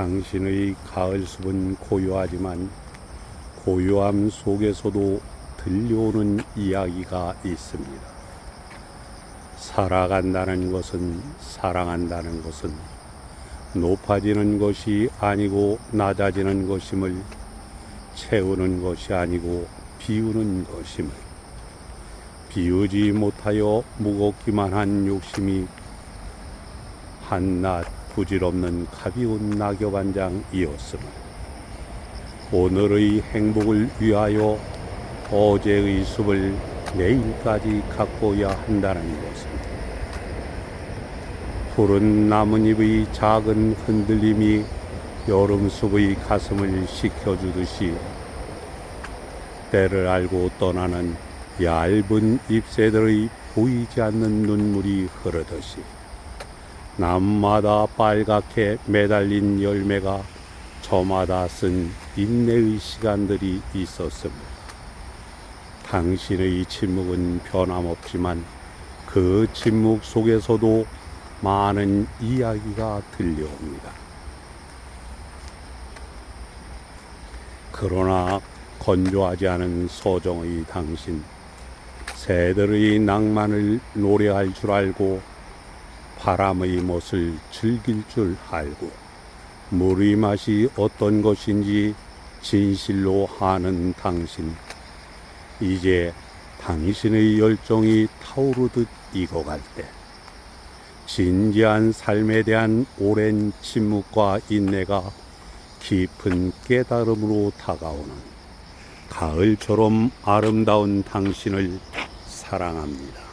당신의 가을 숲은 고요하지만 고요함 속에서도 들려오는 이야기가 있습니다. 살아간다는 것은 사랑한다는 것은 높아지는 것이 아니고 낮아지는 것임을 채우는 것이 아니고 비우는 것임을 비우지 못하여 무겁기만 한 욕심이 한낱 부질없는 가벼운 낙엽 한 장이었음을 오늘의 행복을 위하여 어제의 숲을 내일까지 가꿔야 한다는 것은 푸른 나뭇잎의 작은 흔들림이 여름 숲의 가슴을 식혀주듯이 때를 알고 떠나는 얇은 잎새들의 보이지 않는 눈물이 흐르듯이 남마다 빨갛게 매달린 열매가 저마다 쓴 인내의 시간들이 있었습니다. 당신의 침묵은 변함없지만 그 침묵 속에서도 많은 이야기가 들려옵니다. 그러나 건조하지 않은 소정의 당신, 새들의 낭만을 노래할 줄 알고 바람의 멋을 즐길 줄 알고 물의 맛이 어떤 것인지 진실로 아는 당신, 이제 당신의 열정이 타오르듯 익어갈 때 진지한 삶에 대한 오랜 침묵과 인내가 깊은 깨달음으로 다가오는 가을처럼 아름다운 당신을 사랑합니다.